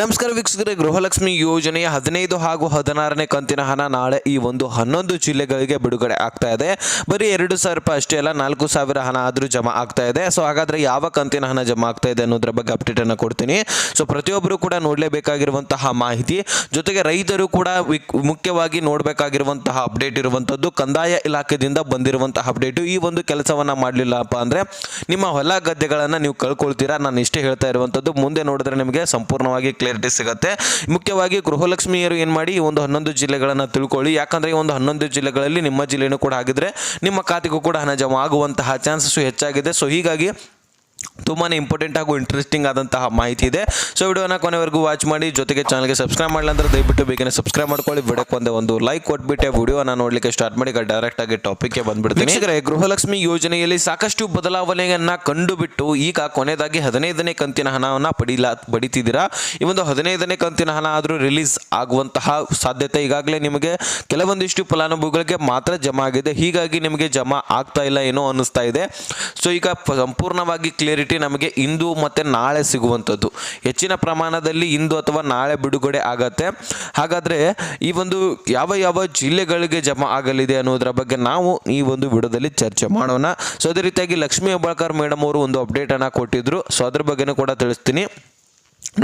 ನಮಸ್ಕಾರ ವೀಕ್ಷಕರೇ, ಗೃಹಲಕ್ಷ್ಮಿ ಯೋಜನೆಯ ಹದಿನೈದು ಹಾಗೂ ಹದಿನಾರನೇ ಕಂತಿನ ಹಣ ನಾಳೆ ಈ ಒಂದು ಹನ್ನೊಂದು ಜಿಲ್ಲೆಗಳಿಗೆ ಬಿಡುಗಡೆ ಆಗ್ತಾ ಇದೆ. ಬರೀ ಎರಡು ಸಾವಿರ ರೂಪಾಯಿ ಅಷ್ಟೇ ಅಲ್ಲ, ನಾಲ್ಕು ಸಾವಿರ ಹಣ ಆದರೂ ಜಮಾ ಆಗ್ತಾ ಇದೆ. ಸೊ ಹಾಗಾದರೆ ಯಾವ ಕಂತಿನ ಹಣ ಜಮಾ ಆಗ್ತಾ ಇದೆ ಅನ್ನೋದ್ರ ಬಗ್ಗೆ ಅಪ್ಡೇಟ್ ಅನ್ನು ಕೊಡ್ತೀನಿ. ಸೊ ಪ್ರತಿಯೊಬ್ಬರು ಕೂಡ ನೋಡಲೇಬೇಕಾಗಿರುವಂತಹ ಮಾಹಿತಿ, ಜೊತೆಗೆ ರೈತರು ಕೂಡ ಮುಖ್ಯವಾಗಿ ನೋಡಬೇಕಾಗಿರುವಂತಹ ಅಪ್ಡೇಟ್ ಇರುವಂಥದ್ದು, ಕಂದಾಯ ಇಲಾಖೆಯಿಂದ ಬಂದಿರುವಂತಹ ಅಪ್ಡೇಟು ಈ ಒಂದು ಕೆಲಸವನ್ನ ಮಾಡಲಿಲ್ಲಪ್ಪ ಅಂದ್ರೆ ನಿಮ್ಮ ಹೊಲ ಗದ್ದೆಗಳನ್ನು ನೀವು ಕಳ್ಕೊಳ್ತೀರಾ? ನಾನು ಇಷ್ಟೇ ಹೇಳ್ತಾ ಇರುವಂಥದ್ದು. ಮುಂದೆ ನೋಡಿದ್ರೆ ನಿಮಗೆ ಸಂಪೂರ್ಣವಾಗಿ ಕ್ಲಿಯರಿಟಿ ಸಿಗುತ್ತೆ. ಮುಖ್ಯವಾಗಿ ಗೃಹಲಕ್ಷ್ಮಿಯರು ಏನು ಮಾಡಿ, ಈ ಒಂದು ಹನ್ನೊಂದು ಜಿಲ್ಲೆಗಳನ್ನು ತಿಳ್ಕೊಳ್ಳಿ. ಯಾಕಂದ್ರೆ ಈ ಒಂದು ಹನ್ನೊಂದು ಜಿಲ್ಲೆಗಳಲ್ಲಿ ನಿಮ್ಮ ಜಿಲ್ಲೆಯೂ ಕೂಡ ಆಗಿದ್ರೆ ನಿಮ್ಮ ಖಾತೆಗೂ ಕೂಡ ಹಣ ಜಮಾ ಆಗುವಂತಹ ಚಾನ್ಸಸ್ ಹೆಚ್ಚಾಗಿದೆ. ಸೊ ಹೀಗಾಗಿ ತುಂಬಾ ಇಂಪಾರ್ಟೆಂಟ್ ಹಾಗೂ ಇಂಟ್ರೆಸ್ಟಿಂಗ್ ಆದಂತಹ ಮಾಹಿತಿ ಇದೆ. ಸೊ ವಿಡಿಯೋನ ಕೊನೆವರೆಗೂ ವಾಚ್ ಮಾಡಿ, ಜೊತೆಗೆ ಚಾನಲ್ಗೆ ಸಬ್ಸ್ಕ್ರೈಬ್ ಮಾಡಲ್ಲ ಅಂದ್ರೆ ದಯವಿಟ್ಟು ಬೇಗನೆ ಸಬ್ಸ್ಕ್ರೈಬ್ ಮಾಡ್ಕೊಳ್ಳಿ. ವಿಡಿಯೋಕ್ಕೆ ಒಂದೇ ಒಂದು ಲೈಕ್ ಕೊಟ್ಬಿಟ್ಟೆ, ವಿಡಿಯೋನ ನೋಡಲಿಕ್ಕೆ ಸ್ಟಾರ್ಟ್ ಮಾಡಿ ಡೈರೆಕ್ಟ್ ಆಗಿ ಟಾಪಿಕ್ಗೆ ಬಂದ್ಬಿಡ್ತೀನಿ. ಈಗ ಗೃಹಲಕ್ಷ್ಮಿ ಯೋಜನೆಯಲ್ಲಿ ಸಾಕಷ್ಟು ಬದಲಾವಣೆಯನ್ನು ಕಂಡುಬಿಟ್ಟು ಈಗ ಕೊನೆಯದಾಗಿ ಹದಿನೈದನೇ ಕಂತಿನ ಹಣವನ್ನು ಪಡೀಲಾ, ಪಡಿತಿದ್ದೀರಾ? ಈ ಒಂದು ಹದಿನೈದನೇ ಕಂತಿನ ಹಣ ಆದರೂ ರಿಲೀಸ್ ಆಗುವಂತಹ ಸಾಧ್ಯತೆ ಈಗಾಗಲೇ ನಿಮಗೆ. ಕೆಲವೊಂದಿಷ್ಟು ಫಲಾನುಭವಿಗಳಿಗೆ ಮಾತ್ರ ಜಮಾ ಆಗಿದೆ. ಹೀಗಾಗಿ ನಿಮಗೆ ಜಮಾ ಆಗ್ತಾ ಇಲ್ಲ, ಏನೋ ಅನ್ನಿಸ್ತಾ ಇದೆ. ಸೊ ಈಗ ಸಂಪೂರ್ಣವಾಗಿ ಕ್ಲಿಯರಿಟಿ ನಮಗೆ ಇಂದು ಮತ್ತು ನಾಳೆ ಸಿಗುವಂಥದ್ದು. ಹೆಚ್ಚಿನ ಪ್ರಮಾಣದಲ್ಲಿ ಇಂದು ಅಥವಾ ನಾಳೆ ಬಿಡುಗಡೆ ಆಗತ್ತೆ. ಹಾಗಾದರೆ ಈ ಒಂದು ಯಾವ ಯಾವ ಜಿಲ್ಲೆಗಳಿಗೆ ಜಮಾ ಆಗಲಿದೆ ಅನ್ನೋದರ ಬಗ್ಗೆ ನಾವು ಈ ಒಂದು ವಿಡಿಯೋದಲ್ಲಿ ಚರ್ಚೆ ಮಾಡೋಣ. ಸೊ, ಅದೇ ರೀತಿಯಾಗಿ ಲಕ್ಷ್ಮೀ ಹೆಬ್ಬಾಳ್ಕರ್ ಮೇಡಮ್ ಅವರು ಒಂದು ಅಪ್ಡೇಟನ್ನು ಕೊಟ್ಟಿದ್ದರು ಸೊ, ಅದ್ರ ಬಗ್ಗೆನೂ ಕೂಡ ತಿಳಿಸ್ತೀನಿ.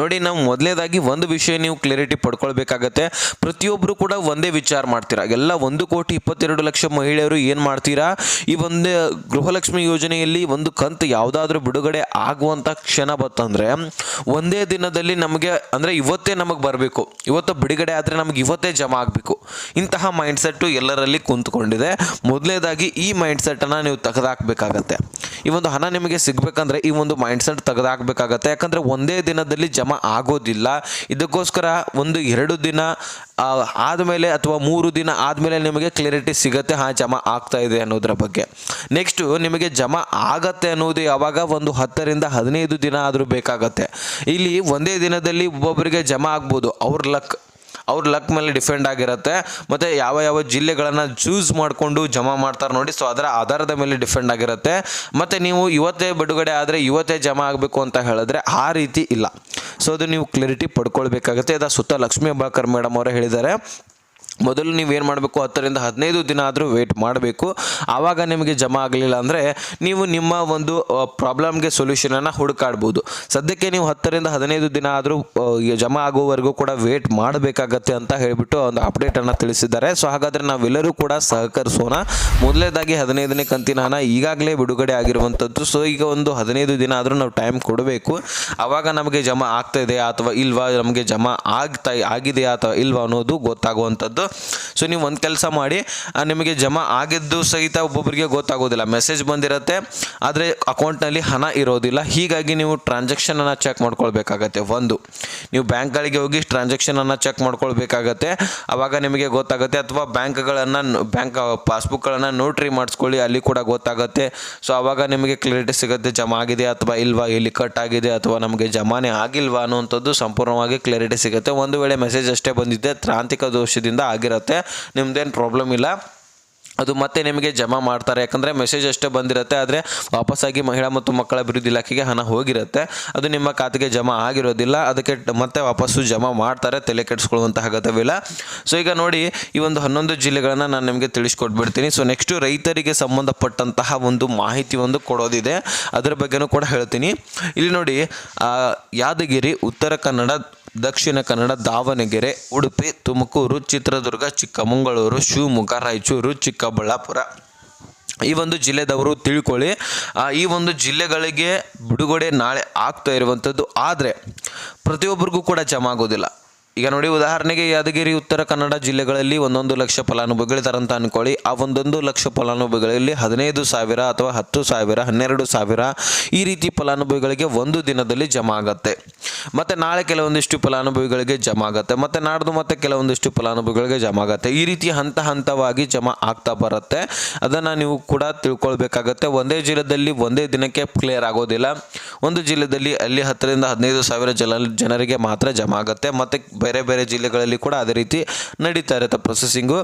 ನೋಡಿ, ನಾವು ಮೊದಲೇದಾಗಿ ಒಂದು ವಿಷಯ ನೀವು ಕ್ಲಿಯರಿಟಿ ಪಡ್ಕೊಳ್ಬೇಕಾಗತ್ತೆ. ಪ್ರತಿಯೊಬ್ಬರು ಕೂಡ ಒಂದೇ ವಿಚಾರ ಮಾಡ್ತೀರಾ? ಎಲ್ಲ ಒಂದು ಕೋಟಿ ಇಪ್ಪತ್ತೆರಡು ಲಕ್ಷ ಮಹಿಳೆಯರು ಏನು ಮಾಡ್ತೀರಾ? ಈ ಒಂದು ಗೃಹಲಕ್ಷ್ಮಿ ಯೋಜನೆಯಲ್ಲಿ ಒಂದು ಕಂತು ಯಾವುದಾದ್ರೂ ಬಿಡುಗಡೆ ಆಗುವಂಥ ಕ್ಷಣ ಬತ್ತಂದರೆ ಒಂದೇ ದಿನದಲ್ಲಿ ನಮಗೆ, ಅಂದರೆ ಇವತ್ತೇ ನಮಗೆ ಬರಬೇಕು. ಇವತ್ತು ಬಿಡುಗಡೆ ಆದರೆ ನಮಗೆ ಇವತ್ತೇ ಜಮಾ ಆಗಬೇಕು. ಇಂತಹ ಮೈಂಡ್ಸೆಟ್ಟು ಎಲ್ಲರಲ್ಲಿ ಕುಂತ್ಕೊಂಡಿದೆ. ಮೊದಲನೇದಾಗಿ ಈ ಮೈಂಡ್ಸೆಟ್ಟನ್ನು ನೀವು ತೆಗೆದಾಕಬೇಕಾಗತ್ತೆ. ಈ ಒಂದು ಹಣ ನಿಮಗೆ ಸಿಗಬೇಕಂದ್ರೆ ಈ ಒಂದು ಮೈಂಡ್ಸೆಟ್ ತೆಗೆದಾಕಬೇಕಾಗತ್ತೆ. ಯಾಕಂದರೆ ಒಂದೇ ದಿನದಲ್ಲಿ ಜಮಾ ಆಗೋದಿಲ್ಲ. ಇದಕ್ಕೋಸ್ಕರ ಒಂದು ಎರಡು ದಿನ ಆದಮೇಲೆ ಅಥವಾ ಮೂರು ದಿನ ಆದಮೇಲೆ ನಿಮಗೆ ಕ್ಲಿಯರಿಟಿ ಸಿಗುತ್ತೆ. ಹಾಂ ಜಮಾ ಆಗ್ತಾ ಇದೆ ಅನ್ನೋದ್ರ ಬಗ್ಗೆ. ನೆಕ್ಸ್ಟು ನಿಮಗೆ ಜಮಾ ಆಗತ್ತೆ ಅನ್ನೋದು ಯಾವಾಗ? ಒಂದು ಹತ್ತರಿಂದ ಹದಿನೈದು ದಿನ ಆದರೂ ಬೇಕಾಗತ್ತೆ. ಇಲ್ಲಿ ಒಂದೇ ದಿನದಲ್ಲಿ ಒಬ್ಬೊಬ್ಬರಿಗೆ ಜಮಾ ಆಗ್ಬೋದು. ಅವ್ರ ಲಕ್ ಅವ್ರ ಲಕ್ ಮೇಲೆ ಡಿಪೆಂಡ್ ಆಗಿರುತ್ತೆ. ಮತ್ತು ಯಾವ ಯಾವ ಜಿಲ್ಲೆಗಳನ್ನು ಚೂಸ್ ಮಾಡಿಕೊಂಡು ಜಮಾ ಮಾಡ್ತಾರೆ ನೋಡಿ ಸೊ ಅದರ ಆಧಾರದ ಮೇಲೆ ಡಿಪೆಂಡ್ ಆಗಿರುತ್ತೆ. ಮತ್ತು ನೀವು ಇವತ್ತೇ ಬಿಡುಗಡೆ ಆದರೆ ಇವತ್ತೇ ಜಮಾ ಆಗಬೇಕು ಅಂತ ಹೇಳಿದ್ರೆ ಆ ರೀತಿ ಇಲ್ಲ. ಸೊ ಅದು ನೀವು ಕ್ಲಾರಿಟಿ ಪಡ್ಕೊಳ್ಬೇಕಾಗುತ್ತೆ. ಅದ ಸುತ್ತ ಲಕ್ಷ್ಮೀ ಅಬ್ಬಾಕರ್ ಮೇಡಮ್ ಅವರೇ ಹೇಳಿದ್ದಾರೆ. ಮೊದಲು ನೀವೇನು ಮಾಡಬೇಕು? ಹತ್ತರಿಂದ ಹದಿನೈದು ದಿನ ಆದರೂ ವೇಟ್ ಮಾಡಬೇಕು. ಆವಾಗ ನಿಮಗೆ ಜಮಾ ಆಗಲಿಲ್ಲ ಅಂದರೆ ನೀವು ನಿಮ್ಮ ಒಂದು ಪ್ರಾಬ್ಲಮ್ಗೆ ಸೊಲ್ಯೂಷನನ್ನು ಹುಡುಕಾಡ್ಬೋದು. ಸದ್ಯಕ್ಕೆ ನೀವು ಹತ್ತರಿಂದ ಹದಿನೈದು ದಿನ ಆದರೂ ಜಮಾ ಆಗುವವರೆಗೂ ಕೂಡ ವೇಟ್ ಮಾಡಬೇಕಾಗತ್ತೆ ಅಂತ ಹೇಳಿಬಿಟ್ಟು ಒಂದು ಅಪ್ಡೇಟನ್ನು ತಿಳಿಸಿದ್ದಾರೆ. ಸೊ ಹಾಗಾದರೆ ನಾವೆಲ್ಲರೂ ಕೂಡ ಸಹಕರಿಸೋಣ. ಮೊದಲನೇದಾಗಿ ಹದಿನೈದನೇ ಕಂತಿನ ಹಣ ಈಗಾಗಲೇ ಬಿಡುಗಡೆ ಆಗಿರುವಂಥದ್ದು. ಸೊ ಈಗ ಒಂದು ಹದಿನೈದು ದಿನ ಆದರೂ ನಾವು ಟೈಮ್ ಕೊಡಬೇಕು. ಆವಾಗ ನಮಗೆ ಜಮಾ ಆಗ್ತಾ ಇದೆಯಾ ಅಥವಾ ಇಲ್ವಾ? ನಮಗೆ ಜಮಾ ಆಗ್ತಾ, ಆಗಿದೆಯಾ ಅಥವಾ ಇಲ್ವಾ ಅನ್ನೋದು ಗೊತ್ತಾಗುವಂಥದ್ದು. ಸೊ ನೀವು ಒಂದು ಕೆಲಸ ಮಾಡಿ ನಿಮಗೆ ಜಮಾ ಆಗಿದ್ದು ಸಹಿತ ಒಬ್ಬೊಬ್ಬರಿಗೆ ಗೊತ್ತಾಗೋದಿಲ್ಲ. ಮೆಸೇಜ್ ಬಂದಿರುತ್ತೆ, ಆದರೆ ಅಕೌಂಟ್ನಲ್ಲಿ ಹಣ ಇರೋದಿಲ್ಲ. ಹೀಗಾಗಿ ನೀವು ಟ್ರಾನ್ಸಾಕ್ಷನನ್ನು ಚೆಕ್ ಮಾಡ್ಕೊಳ್ಬೇಕಾಗತ್ತೆ. ಒಂದು, ನೀವು ಬ್ಯಾಂಕ್ಗಳಿಗೆ ಹೋಗಿ ಟ್ರಾನ್ಸಾಕ್ಷನನ್ನು ಚೆಕ್ ಮಾಡ್ಕೊಳ್ಬೇಕಾಗತ್ತೆ. ಆವಾಗ ನಿಮಗೆ ಗೊತ್ತಾಗುತ್ತೆ, ಅಥವಾ ಬ್ಯಾಂಕ್ಗಳನ್ನು, ಬ್ಯಾಂಕ್ ಪಾಸ್ಬುಕ್ಗಳನ್ನು ನೋಟ್ರಿ ಮಾಡಿಸ್ಕೊಳ್ಳಿ, ಅಲ್ಲಿ ಕೂಡ ಗೊತ್ತಾಗುತ್ತೆ. ಸೊ ಆವಾಗ ನಿಮಗೆ ಕ್ಲಿಯರಿಟಿ ಸಿಗುತ್ತೆ, ಜಮಾ ಆಗಿದೆ ಅಥವಾ ಇಲ್ವಾ ಇಲ್ಲಿ ಕಟ್ ಆಗಿದೆ ಅಥವಾ ನಮಗೆ ಜಮಾನೆ ಆಗಿಲ್ವಾ ಅನ್ನುವಂಥದ್ದು ಸಂಪೂರ್ಣವಾಗಿ ಕ್ಲಿಯರಿಟಿ ಸಿಗುತ್ತೆ. ಒಂದು ವೇಳೆ ಮೆಸೇಜ್ ಅಷ್ಟೇ ಬಂದಿದ್ದೆ, ತಾಂತ್ರಿಕ ದೋಷದಿಂದ ಆಗಿರುತ್ತೆ. ನಿಮ್ದೇನು ಪ್ರಾಬ್ಲಮ್ ಇಲ್ಲ. ಅದು ಮತ್ತೆ ನಿಮಗೆ ಜಮಾ ಮಾಡ್ತಾರೆ. ಯಾಕಂದರೆ ಮೆಸೇಜ್ ಅಷ್ಟೇ ಬಂದಿರುತ್ತೆ, ಆದರೆ ವಾಪಸ್ಸಾಗಿ ಮಹಿಳಾ ಮತ್ತು ಮಕ್ಕಳ ಅಭಿವೃದ್ಧಿ ಇಲಾಖೆಗೆ ಹಣ ಹೋಗಿರುತ್ತೆ. ಅದು ನಿಮ್ಮ ಖಾತೆಗೆ ಜಮಾ ಆಗಿರೋದಿಲ್ಲ, ಅದಕ್ಕೆ ಮತ್ತೆ ವಾಪಸ್ಸು ಜಮಾ ಮಾಡ್ತಾರೆ, ತಲೆ ಕೆಡಿಸ್ಕೊಳ್ಳುವಂತಹ ಅಗತ್ಯವಿಲ್ಲ. ಸೊ ಈಗ ನೋಡಿ, ಈ ಒಂದು ಹನ್ನೊಂದು ಜಿಲ್ಲೆಗಳನ್ನು ನಾನು ನಿಮಗೆ ತಿಳಿಸ್ಕೊಟ್ಬಿಡ್ತೀನಿ. ಸೊ ನೆಕ್ಸ್ಟು ರೈತರಿಗೆ ಸಂಬಂಧಪಟ್ಟಂತಹ ಒಂದು ಮಾಹಿತಿ ಒಂದು ಕೊಡೋದಿದೆ. ಅದರ ಬಗ್ಗೆನೂ ಕೂಡ ಹೇಳ್ತೀನಿ. ಇಲ್ಲಿ ನೋಡಿ ಯಾದಗಿರಿ, ಉತ್ತರ ಕನ್ನಡ, ದಕ್ಷಿಣ ಕನ್ನಡ, ದಾವಣಗೆರೆ, ಉಡುಪಿ, ತುಮಕೂರು, ಚಿತ್ರದುರ್ಗ, ಚಿಕ್ಕಮಗಳೂರು, ಶಿವಮೊಗ್ಗ, ರಾಯಚೂರು ಚಿಕ್ಕಬಳ್ಳಾಪುರ ಈ ಒಂದು ಜಿಲ್ಲೆದವರು ತಿಳ್ಕೊಳ್ಳಿ. ಈ ಒಂದು ಜಿಲ್ಲೆಗಳಿಗೆ ಬಿಡುಗಡೆ ನಾಳೆ ಆಗ್ತಾ ಇರುವಂಥದ್ದು. ಆದರೆ, ಪ್ರತಿಯೊಬ್ಬರಿಗೂ ಕೂಡ ಜಮಾ ಆಗೋದಿಲ್ಲ ಈಗ ನೋಡಿ ಉದಾಹರಣೆಗೆ ಯಾದಗಿರಿ, ಉತ್ತರ ಕನ್ನಡ ಜಿಲ್ಲೆಗಳಲ್ಲಿ ಒಂದೊಂದು ಲಕ್ಷ ಫಲಾನುಭವಿಗಳಿದ್ದಾರೆ ಅಂತ ಅನ್ಕೊಳ್ಳಿ. ಆ ಒಂದೊಂದು ಲಕ್ಷ ಫಲಾನುಭವಿಗಳಲ್ಲಿ ಹದಿನೈದು ಸಾವಿರ ಅಥವಾ ಹತ್ತು ಸಾವಿರ, ಹನ್ನೆರಡು ಸಾವಿರ ಈ ರೀತಿ ಫಲಾನುಭವಿಗಳಿಗೆ ಒಂದು ದಿನದಲ್ಲಿ ಜಮಾ ಆಗತ್ತೆ ಮತ್ತು ನಾಳೆ ಕೆಲವೊಂದಿಷ್ಟು ಫಲಾನುಭವಿಗಳಿಗೆ ಜಮಾ ಆಗತ್ತೆ ಮತ್ತು ನಾಡ್ದು ಮತ್ತೆ ಕೆಲವೊಂದಿಷ್ಟು ಫಲಾನುಭವಿಗಳಿಗೆ ಜಮಾ ಆಗತ್ತೆ ಈ ರೀತಿ ಹಂತ ಹಂತವಾಗಿ ಜಮಾ ಆಗ್ತಾ ಬರುತ್ತೆ. ಅದನ್ನು ನೀವು ಕೂಡ ತಿಳ್ಕೊಳ್ಬೇಕಾಗತ್ತೆ. ಒಂದೇ ಜಿಲ್ಲೆಯಲ್ಲಿ ಒಂದೇ ದಿನಕ್ಕೆ ಕ್ಲಿಯರ್ ಆಗೋದಿಲ್ಲ. ಒಂದು ಜಿಲ್ಲೆಯಲ್ಲಿ ಅಲ್ಲಿ ಹತ್ತರಿಂದ ಹದಿನೈದು ಸಾವಿರ ಜನ ಜನರಿಗೆ ಮಾತ್ರ ಜಮಾ ಆಗುತ್ತೆ ಮತ್ತು ಬೇರೆ ಬೇರೆ ಜಿಲ್ಲೆಗಳಲ್ಲಿ ಕೂಡ ಅದೇ ರೀತಿ ನಡೀತಾ ಇರುತ್ತೆ ಪ್ರೊಸೆಸಿಂಗು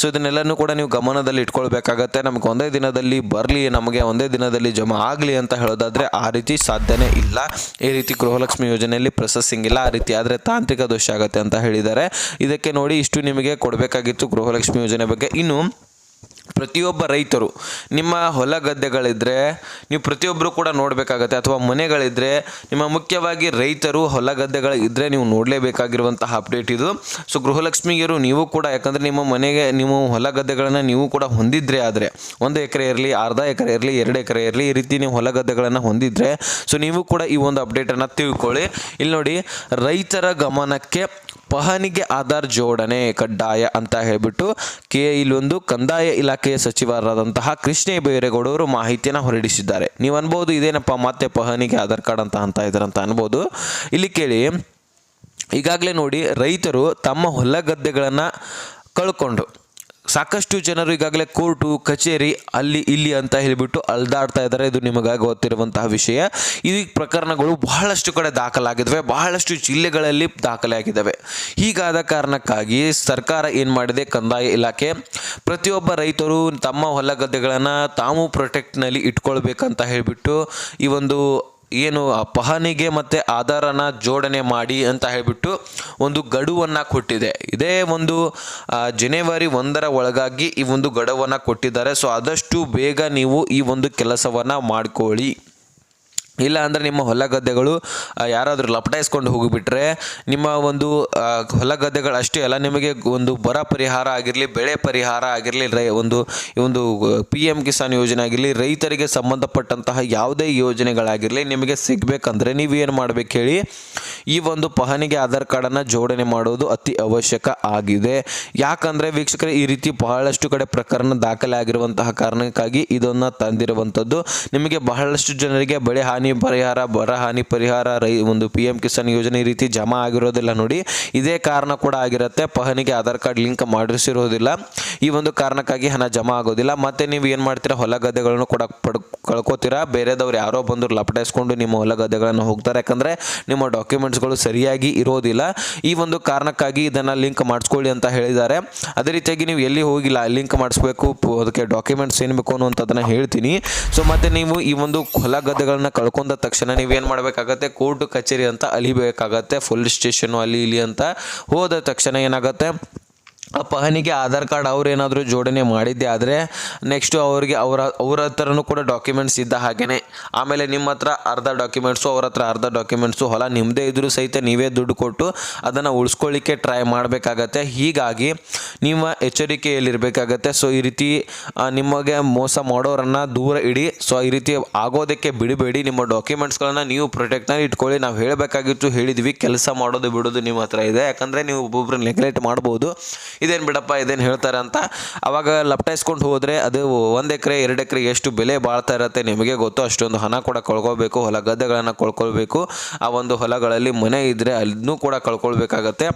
ಸೊ ಇದನ್ನೆಲ್ಲನೂ ಕೂಡ ನೀವು ಗಮನದಲ್ಲಿ ಇಟ್ಕೊಳ್ಬೇಕಾಗತ್ತೆ. ನಮ್ಗೆ ಒಂದೇ ದಿನದಲ್ಲಿ ಬರಲಿ, ನಮಗೆ ಒಂದೇ ದಿನದಲ್ಲಿ ಜಮಾ ಆಗಲಿ ಅಂತ ಹೇಳೋದಾದರೆ ಆ ರೀತಿ ಸಾಧ್ಯನೇ ಇಲ್ಲ. ಈ ರೀತಿ ಗೃಹಲಕ್ಷ್ಮಿ ಯೋಜನೆಯಲ್ಲಿ ಪ್ರೊಸೆಸಿಂಗ್ ಇಲ್ಲ. ಆ ರೀತಿ ಆದರೆ ತಾಂತ್ರಿಕ ದೋಷ ಆಗುತ್ತೆ ಅಂತ ಹೇಳಿದ್ದಾರೆ. ಇದಕ್ಕೆ ನೋಡಿ ಇಷ್ಟು ನಿಮಗೆ ಕೊಡಬೇಕಾಗಿತ್ತು ಗೃಹಲಕ್ಷ್ಮಿ ಯೋಜನೆ ಬಗ್ಗೆ. ಇನ್ನು ಪ್ರತಿಯೊಬ್ಬ ರೈತರು, ನಿಮ್ಮ ಹೊಲ ಗದ್ದೆಗಳಿದ್ದರೆ ನೀವು ಪ್ರತಿಯೊಬ್ಬರು ಕೂಡ ನೋಡಬೇಕಾಗತ್ತೆ, ಅಥವಾ ಮನೆಗಳಿದ್ದರೆ ನಿಮ್ಮ ಮುಖ್ಯವಾಗಿ ರೈತರು ಹೊಲ ಗದ್ದೆಗಳಿದ್ದರೆ ನೀವು ನೋಡಲೇಬೇಕಾಗಿರುವಂತಹ ಅಪ್ಡೇಟ್ ಇದು. ಸೊ ಗೃಹಲಕ್ಷ್ಮಿಗಿರು ನೀವು ಕೂಡ, ಯಾಕಂದರೆ ನಿಮ್ಮ ಮನೆಗೆ ನೀವು ಹೊಲ ಗದ್ದೆಗಳನ್ನು ನೀವು ಕೂಡ ಹೊಂದಿದ್ರೆ ಆದರೆ, ಒಂದು ಎಕರೆ ಇರಲಿ, ಅರ್ಧ ಎಕರೆ ಇರಲಿ, ಎರಡು ಎಕರೆ ಇರಲಿ, ಈ ರೀತಿ ನೀವು ಹೊಲ ಗದ್ದೆಗಳನ್ನು ಹೊಂದಿದ್ರೆ ಸೊ ನೀವು ಕೂಡ ಈ ಒಂದು ಅಪ್ಡೇಟನ್ನು ತಿಳ್ಕೊಳ್ಳಿ. ಇಲ್ಲಿ ನೋಡಿ ರೈತರ ಗಮನಕ್ಕೆ ಪಹಣಿಗೆ ಆಧಾರ್ ಜೋಡಣೆ ಕಡ್ಡಾಯ ಅಂತ ಹೇಳಿಬಿಟ್ಟು ಕೆ ಇಲ್ಲೊಂದು ಕಂದಾಯ ಇಲಾಖೆಯ ಸಚಿವರಾದಂತಹ ಕೃಷ್ಣ ಬೈರೇಗೌಡರು ಮಾಹಿತಿಯನ್ನು ಹೊರಡಿಸಿದ್ದಾರೆ. ನೀವು ಅನ್ಬೋದು ಇದೇನಪ್ಪ ಮತ್ತೆ ಪಹನಿಗೆ ಆಧಾರ್ ಕಾರ್ಡ್ ಅಂತ ಅಂತ ಇದ್ದಾರಂತ ಅನ್ಬೋದು. ಇಲ್ಲಿ ಕೇಳಿ, ಈಗಾಗಲೇ ನೋಡಿ ರೈತರು ತಮ್ಮ ಹೊಲ ಗದ್ದೆಗಳನ್ನು ಕಳ್ಕೊಂಡು ಸಾಕಷ್ಟು ಜನರು ಈಗಾಗಲೇ ಕೋರ್ಟು, ಕಚೇರಿ, ಅಲ್ಲಿ, ಇಲ್ಲಿ ಅಂತ ಹೇಳಿಬಿಟ್ಟು ಅಲ್ದಾಡ್ತಾ ಇದ್ದಾರೆ. ಇದು ನಿಮಗಾಗಿ ಗೊತ್ತಿರುವಂತಹ ವಿಷಯ. ಈ ಪ್ರಕರಣಗಳು ಬಹಳಷ್ಟು ಕಡೆ ದಾಖಲಾಗಿದ್ದಾವೆ. ಬಹಳಷ್ಟು ಜಿಲ್ಲೆಗಳಲ್ಲಿ ದಾಖಲೆ ಆಗಿದ್ದಾವೆ ಹೀಗಾದ ಕಾರಣಕ್ಕಾಗಿ ಸರ್ಕಾರ ಏನು ಮಾಡಿದೆ? ಕಂದಾಯ ಇಲಾಖೆ ಪ್ರತಿಯೊಬ್ಬ ರೈತರು ತಮ್ಮ ಹೊಲ ಗದ್ದೆಗಳನ್ನು ತಾವು ಪ್ರೊಟೆಕ್ಟ್ನಲ್ಲಿ ಇಟ್ಕೊಳ್ಬೇಕಂತ ಹೇಳಿಬಿಟ್ಟು ಈ ಒಂದು ಏನು ಪಹನಿಗೆ ಮತ್ತು ಆಧಾರನ ಜೋಡಣೆ ಮಾಡಿ ಅಂತ ಹೇಳಿಬಿಟ್ಟು ಒಂದು ಗಡುವನ್ನು ಕೊಟ್ಟಿದೆ. ಇದೇ ಒಂದು ಜನವರಿ ಒಂದರ ಒಳಗಾಗಿ ಈ ಒಂದು ಗಡುವನ್ನು ಕೊಟ್ಟಿದ್ದಾರೆ. ಸೊ, ಆದಷ್ಟು ಬೇಗ ನೀವು ಈ ಒಂದು ಕೆಲಸವನ್ನು ಮಾಡ್ಕೊಳ್ಳಿ. ಇಲ್ಲ ಅಂದರೆ ನಿಮ್ಮ ಹೊಲ ಗದ್ದೆಗಳು ಯಾರಾದರೂ ಲಪಟಾಯಿಸ್ಕೊಂಡು ಹೋಗಿಬಿಟ್ರೆ ನಿಮ್ಮ ಒಂದು ಹೊಲ ಗದ್ದೆಗಳು ಅಷ್ಟೇ ಅಲ್ಲ, ನಿಮಗೆ ಒಂದು ಬರ ಪರಿಹಾರ ಆಗಿರಲಿ, ಬೆಳೆ ಪರಿಹಾರ ಆಗಿರಲಿ, ರೈ, ಒಂದು ಒಂದು ಪಿ ಎಂ ಕಿಸಾನ್ ಯೋಜನೆ ಆಗಿರಲಿ, ರೈತರಿಗೆ ಸಂಬಂಧಪಟ್ಟಂತಹ ಯಾವುದೇ ಯೋಜನೆಗಳಾಗಿರಲಿ, ನಿಮಗೆ ಸಿಗಬೇಕಂದ್ರೆ ನೀವೇನು ಮಾಡಬೇಕು ಹೇಳಿ, ಈ ಒಂದು ಪಹಣಿಗೆ ಆಧಾರ್ ಕಾರ್ಡನ್ನು ಜೋಡಣೆ ಮಾಡೋದು ಅತಿ ಅವಶ್ಯಕ ಆಗಿದೆ. ಯಾಕಂದರೆ ವೀಕ್ಷಕರೇ, ಈ ರೀತಿ ಬಹಳಷ್ಟು ಕಡೆ ಪ್ರಕರಣ ದಾಖಲೆ ಆಗಿರುವಂತಹ ಕಾರಣಕ್ಕಾಗಿ ಇದನ್ನು ತಂದಿರುವಂಥದ್ದು. ನಿಮಗೆ ಬಹಳಷ್ಟು ಜನರಿಗೆ ಬೆಳೆ ಹಾನಿ ಪರಿಹಾರ ಬರ ಹಾನಿ ಪರಿಹಾರ, ರೈ, ಒಂದು ಪಿ ಎಂ ಕಿಸಾನ್ ಯೋಜನೆ ರೀತಿ ಜಮಾ ಆಗಿರೋದಿಲ್ಲ ನೋಡಿ. ಇದೇ ಕಾರಣ ಕೂಡ ಆಗಿರುತ್ತೆ. ಪಹನಿಗೆ ಆಧಾರ್ ಕಾರ್ಡ್ ಲಿಂಕ್ ಮಾಡಿಸಿರೋದಿಲ್ಲ. ಈ ಒಂದು ಕಾರಣಕ್ಕಾಗಿ ಹಣ ಜಮಾ ಆಗೋದಿಲ್ಲ. ಮತ್ತೆ ನೀವು ಏನು ಮಾಡ್ತೀರಾ? ಹೊಲ ಗದ್ದೆಗಳನ್ನು ಕೂಡ ಪಡ್, ಕಳ್ಕೊತೀರಾ? ಬೇರೆದವ್ರು ಯಾರೋ ಬಂದು ಲಪಟಾಯಿಸ್ಕೊಂಡು ನಿಮ್ಮ ಹೊಲ ಗದ್ದೆಗಳನ್ನು ಹೋಗ್ತಾರೆ. ಯಾಕಂದರೆ ನಿಮ್ಮ ಡಾಕ್ಯುಮೆಂಟ್ಸ್ಗಳು ಸರಿಯಾಗಿ ಇರೋದಿಲ್ಲ. ಈ ಒಂದು ಕಾರಣಕ್ಕಾಗಿ ಇದನ್ನು ಲಿಂಕ್ ಮಾಡಿಸ್ಕೊಳ್ಳಿ ಅಂತ ಹೇಳಿದ್ದಾರೆ. ಅದೇ ರೀತಿಯಾಗಿ ನೀವು ಎಲ್ಲಿ ಹೋಗಿಲ್ಲ, ಲಿಂಕ್ ಮಾಡಿಸ್ಬೇಕು. ಅದಕ್ಕೆ ಡಾಕ್ಯುಮೆಂಟ್ಸ್ ಏನು ಬೇಕು ಅನ್ನುವಂಥದ್ದನ್ನು ಹೇಳ್ತೀನಿ. ಸೊ, ಮತ್ತೆ ನೀವು ಈ ಒಂದು ಹೊಲ ಗದ್ದೆಗಳನ್ನ ಕಳ್ಕೊಂಡ ತಕ್ಷಣ ನೀವೇನು ಮಾಡಬೇಕಾಗತ್ತೆ? ಕೋರ್ಟ್, ಕಚೇರಿ ಅಂತ ಅಲಿಬೇಕಾಗತ್ತೆ. ಫುಲ್ ಸ್ಟೇಷನು ಅಲ್ಲಿ ಇಲ್ಲಿ ಅಂತ ಹೋದ ತಕ್ಷಣ ಏನಾಗುತ್ತೆ? ಆ ಪಹಣಿಗೆ ಆಧಾರ್ ಕಾರ್ಡ್ ಅವರೇನಾದರೂ ಜೋಡಣೆ ಮಾಡಿದ್ದೆ ಆದರೆ ನೆಕ್ಸ್ಟು ಅವ್ರಿಗೆ ಅವರ, ಅವ್ರ ಹತ್ರನೂ ಕೂಡ ಡಾಕ್ಯುಮೆಂಟ್ಸ್ ಇದ್ದ ಹಾಗೇ ಆಮೇಲೆ ನಿಮ್ಮ ಹತ್ರ ಅರ್ಧ ಡಾಕ್ಯುಮೆಂಟ್ಸು ಅವ್ರ ಹತ್ರ ಅರ್ಧ ಡಾಕ್ಯುಮೆಂಟ್ಸು ಹೊಲ ನಿಮ್ಮದೇ ಇದ್ರೂ ಸಹಿತ ನೀವೇ ದುಡ್ಡು ಕೊಟ್ಟು ಅದನ್ನು ಉಳಿಸ್ಕೊಳ್ಳಿಕ್ಕೆ ಟ್ರೈ ಮಾಡಬೇಕಾಗತ್ತೆ. ಹೀಗಾಗಿ ನಿಮ್ಮ ಎಚ್ಚರಿಕೆಯಲ್ಲಿರಬೇಕಾಗತ್ತೆ. ಸೊ ಈ ರೀತಿ ನಿಮಗೆ ಮೋಸ ಮಾಡೋರನ್ನು ದೂರ ಇಡಿ. ಸೊ ಈ ರೀತಿ ಆಗೋದಕ್ಕೆ ಬಿಡಬೇಡಿ. ನಿಮ್ಮ ಡಾಕ್ಯುಮೆಂಟ್ಸ್ಗಳನ್ನು ನೀವು ಪ್ರೊಟೆಕ್ಟ್ನಲ್ಲಿ ಇಟ್ಕೊಳ್ಳಿ. ನಾವು ಹೇಳಬೇಕಾಗಿತ್ತು, ಹೇಳಿದ್ವಿ, ಕೆಲಸ ಮಾಡೋದು ಬಿಡೋದು ನಿಮ್ಮ ಹತ್ರ ಇದೆ. ಯಾಕಂದರೆ ನೀವು ಒಬ್ಬೊಬ್ರು ನೆಗ್ಲೆಕ್ಟ್ ಮಾಡ್ಬೋದು. ಇದೇನು ಬಿಡಪ್ಪ, ಇದೇನು ಹೇಳ್ತಾರೆ ಅಂತ ಅವಾಗ ಲಪ್ಟಾಯಿಸ್ಕೊಂಡು ಹೋದರೆ ಅದು ಒಂದು ಎಕರೆ, ಎರಡು ಎಕರೆ ಎಷ್ಟು ಬೆಲೆ ಬಾಳ್ತಾ ಇರುತ್ತೆ ನಿಮಗೆ ಗೊತ್ತು. ಅಷ್ಟೊಂದು ಹಣ ಕೂಡ ಕಳ್ಕೊಬೇಕು ಹೊಲ ಗದ್ದೆಗಳನ್ನು ಕಳ್ಕೊಳ್ಬೇಕು. ಆ ಒಂದು ಹೊಲಗಳಲ್ಲಿ ಮನೆ ಇದ್ದರೆ ಅದನ್ನೂ ಕೂಡ ಕಳ್ಕೊಳ್ಬೇಕಾಗತ್ತೆ.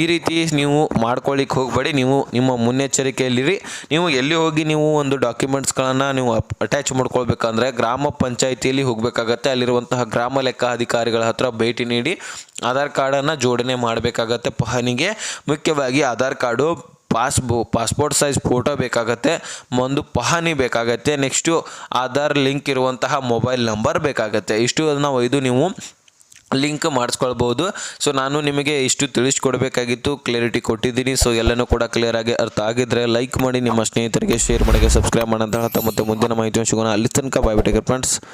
ಈ ರೀತಿ ನೀವು ಮಾಡ್ಕೊಳ್ಳಿಕ್ಕೆ ಹೋಗಬೇಡಿ. ನೀವು ನಿಮ್ಮ ಮುನ್ನೆಚ್ಚರಿಕೆಯಲ್ಲಿರಿ. ನೀವು ಎಲ್ಲಿ ಹೋಗಿ ನೀವು ಒಂದು ಡಾಕ್ಯುಮೆಂಟ್ಸ್ಗಳನ್ನು ನೀವು ಅಟ್ಯಾಚ್ ಮಾಡ್ಕೊಳ್ಬೇಕಂದ್ರೆ ಗ್ರಾಮ ಪಂಚಾಯಿತಿಯಲ್ಲಿ ಹೋಗಬೇಕಾಗತ್ತೆ. ಅಲ್ಲಿರುವಂತಹ ಗ್ರಾಮ ಲೆಕ್ಕ ಅಧಿಕಾರಿಗಳ ಹತ್ರ ಭೇಟಿ ನೀಡಿ ಆಧಾರ್ ಕಾರ್ಡನ್ನು ಜೋಡಣೆ ಮಾಡಬೇಕಾಗತ್ತೆ ಪಹನಿಗೆ ಮುಖ್ಯವಾಗಿ Aadhaar card, passbook, passport size photo ಬೇಕಾಗತ್ತೆ. ಒಂದು ಪಹನಿ ಬೇಕಾಗತ್ತೆ. ನೆಕ್ಸ್ಟು ಆಧಾರ್ ಲಿಂಕ್ ಇರುವಂತಹ ಮೊಬೈಲ್ ನಂಬರ್ ಬೇಕಾಗತ್ತೆ. ಇಷ್ಟು ಅದನ್ನು ಒಯ್ದು ನೀವು ಲಿಂಕ್ ಮಾಡಿಸ್ಕೊಳ್ಬೋದು. ಸೊ ನಾನು ನಿಮಗೆ ಇಷ್ಟು ತಿಳಿಸ್ಕೊಡ್ಬೇಕಾಗಿತ್ತು ಕ್ಲಾರಿಟಿ ಕೊಟ್ಟಿದ್ದೀನಿ. ಸೊ ಎಲ್ಲನೂ ಕೂಡ ಕ್ಲಿಯರ್ ಆಗಿ ಅರ್ಥ ಆಗಿದ್ರೆ ಲೈಕ್ ಮಾಡಿ, ನಿಮ್ಮ ಸ್ನೇಹಿತರಿಗೆ ಶೇರ್ ಮಾಡಿ, ಸಬ್ಸ್ಕ್ರೈಬ್ ಮಾಡಿ ಅಂತ ಹೇಳ್ತಾ ಮತ್ತೆ ಮುಂದಿನ ಮಾಹಿತಿ ಸಿಗೋಣ. ಅಲ್ಲಿ ತನಕ ಬಾಯ್ ಬಿಟ್ಟಿಗೆ ಫ್ರೆಂಡ್ಸ್